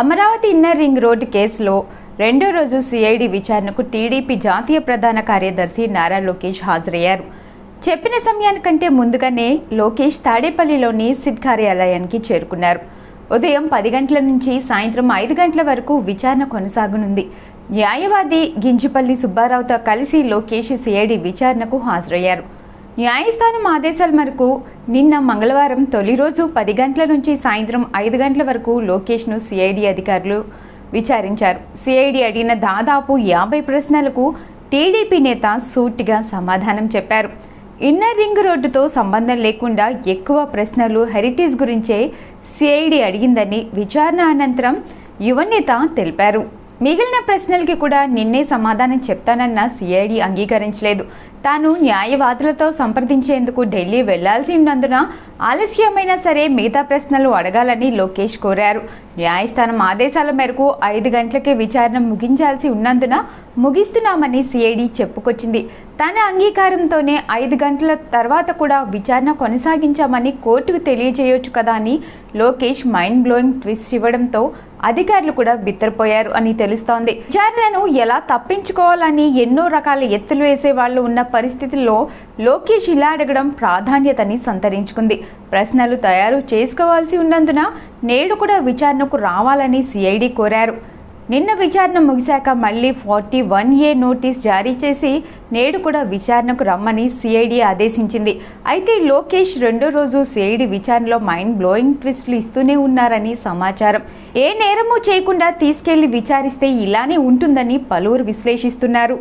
Amaravati inner ring road కేసులో రెండో రోజు సిఐడి విచారణకు టీడీపీ జాతీయ ప్రధాన కార్యదర్శి నారా లోకేష్ హాజరయ్యారు. చెప్పిన సమయానికంటే ముందుగానే లోకేష్ తాడేపల్లిలోని సిట్ కార్యాలయానికి చేరుకున్నారు. ఉదయం పది గంటల నుంచి సాయంత్రం ఐదు గంటల వరకు విచారణ కొనసాగనుంది. న్యాయవాది గింజిపల్లి సుబ్బారావుతో కలిసి లోకేష్ సిఐడి విచారణకు హాజరయ్యారు. న్యాయస్థానం ఆదేశాల మేరకు నిన్న మంగళవారం తొలి రోజు పది గంటల నుంచి సాయంత్రం ఐదు గంటల వరకు లోకేష్ను సిఐడి అధికారులు విచారించారు. సిఐడి అడిగిన దాదాపు యాభై ప్రశ్నలకు టీడీపీ నేత సూటిగా సమాధానం చెప్పారు. ఇన్నర్ రింగ్ రోడ్డుతో సంబంధం లేకుండా ఎక్కువ ప్రశ్నలు హెరిటేజ్ గురించే సిఐడి అడిగిందని విచారణ అనంతరం యువనేత తెలిపారు. మిగిలిన ప్రశ్నలకి కూడా నిన్నే సమాధానం చెప్తానన్న సిఐడి అంగీకరించలేదు. తాను న్యాయవాదులతో సంప్రదించేందుకు ఢిల్లీ వెళ్ళాల్సి ఉన్నందున ఆలస్యమైనా సరే మిగతా ప్రశ్నలు అడగాలని లోకేష్ కోరారు. న్యాయస్థానం ఆదేశాల మేరకు ఐదు గంటలకే విచారణ ముగించాల్సి ఉన్నందున ముగిస్తున్నామని సిఐడి చెప్పుకొచ్చింది. తన అంగీకారంతోనే ఐదు గంటల తర్వాత కూడా విచారణ కొనసాగించామని కోర్టుకు తెలియజేయొచ్చు కదా అని లోకేష్ మైండ్ బ్లోయింగ్ ట్విస్ట్ ఇవ్వడంతో అధికారులు కూడా బిత్తరపోయారు అని తెలుస్తోంది. విచారణను ఎలా తప్పించుకోవాలని ఎన్నో రకాల ఎత్తులు వేసే వాళ్ళు ఉన్న పరిస్థితుల్లో లోకేష్ ఇలా అడగడం ప్రాధాన్యతని సంతరించుకుంది. ప్రశ్నలు తయారు చేసుకోవాల్సి ఉన్నందున నేడు కూడా విచారణకు రావాలని సిఐడి కోరారు. నిన్న విచారణ ముగిశాక మళ్ళీ ఫార్టీ వన్ ఏ నోటీస్ జారీ చేసి నేడు కూడా విచారణకు రమ్మని సిఐడి ఆదేశించింది. అయితే లోకేష్ రెండో రోజు సిఐడి విచారణలో మైండ్ బ్లోయింగ్ ట్విస్టులు ఇస్తూనే ఉన్నారని సమాచారం. ఏ నేరము చేయకుండా తీసుకెళ్ళి విచారిస్తే ఇలానే ఉంటుందని పలువురు విశ్లేషిస్తున్నారు.